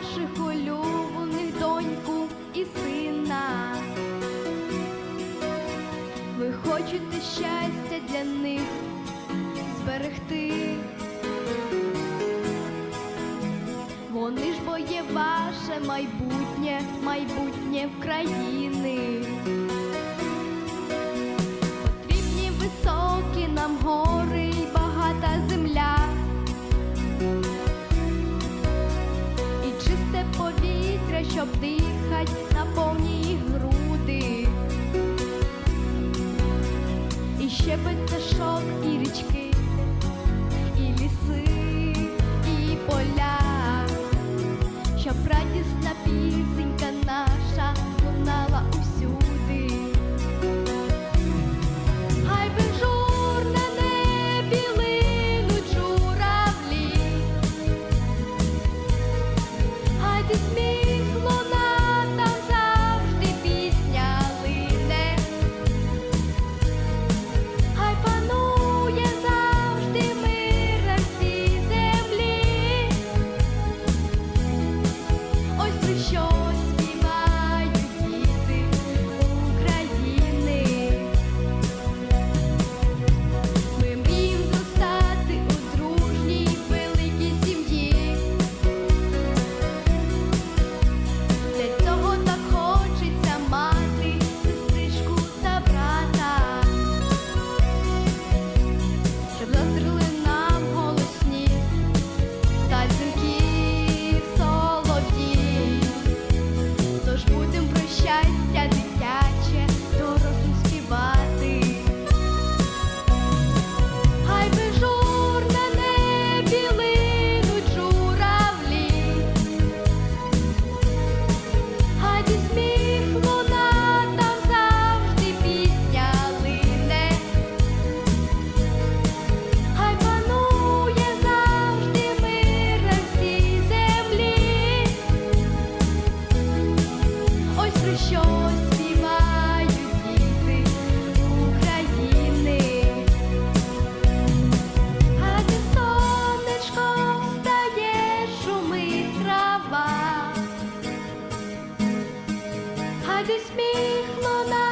наших улюблених доньку і сина. Ви хочете щастя для них зберегти. Вони ж бо є ваше майбутнє, майбутнє в країни. І шов і річки, радість сміх луна.